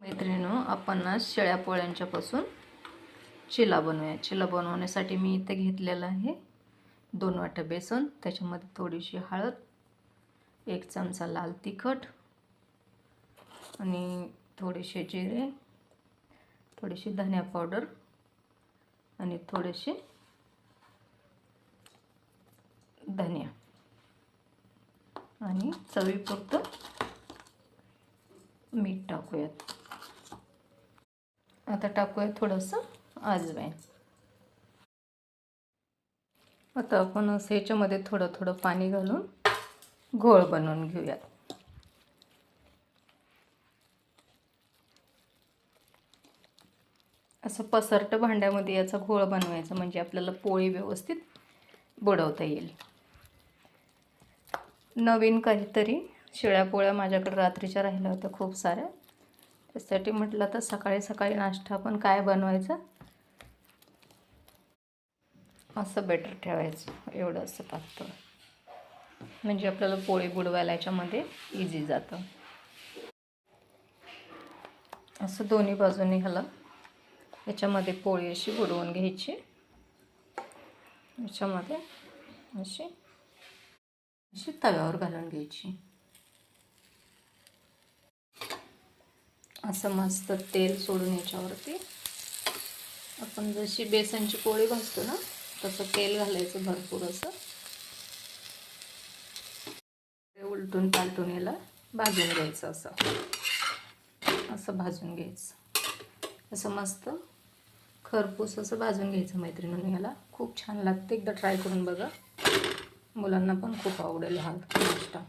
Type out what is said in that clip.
मैत्रिणीनो आपण शेळ्या पोळ्यांच्यापासून चिला बनवूया. चिला बनवण्यासाठी मी इथे घेतलेलं आहे दोन वाटं बेसन त्याच्यामध्ये थोडीशी हळद एक चमचा लाल तिखट आणि थोडेसे जिरे थोडीशी धनिया पावडर आणि थोडेसे धनिया आणि चवीपुरतं मीठ टाकूयात. आता टाकूया थोडंसं आजवाईन. आता आपण असं ह्याच्यामध्ये थोडं थोडं पाणी घालून घोळ बनवून घेऊयात. असं पसरट भांड्यामध्ये याचा घोळ बनवायचा म्हणजे आपल्याला पोळी व्यवस्थित बुडवता येईल. नवीन काहीतरी शिळ्या पोळ्या माझ्याकडे रात्रीच्या राहिल्या होत्या खूप साऱ्या. त्यासाठी म्हटलं तर सकाळी सकाळी नाश्ता पण काय बनवायचं? असं बेटर ठेवायचं एवढं असं पातळ. म्हणजे आपल्याला पोळी बुडवायला याच्यामध्ये इझी जातं. असं दोन्ही बाजूने ह्याला याच्यामध्ये पोळी अशी बुडवून घ्यायची. याच्यामध्ये अशी अशी तव्यावर घालून घ्यायची. असं मस्त तेल सोडून याच्यावरती. आपण जशी बेसनची पोळी भाजतो ना तसं तेल घालायचं भरपूर असं. ते उलटून पालटून याला भाजून घ्यायचं असं. असं भाजून घ्यायचं. असं मस्त खरपूस असं भाजून घ्यायचं मैत्रिणीनं याला. खूप छान लागते. एकदा ट्राय करून बघा. मुलांना पण खूप आवडेल हा नाश्ता.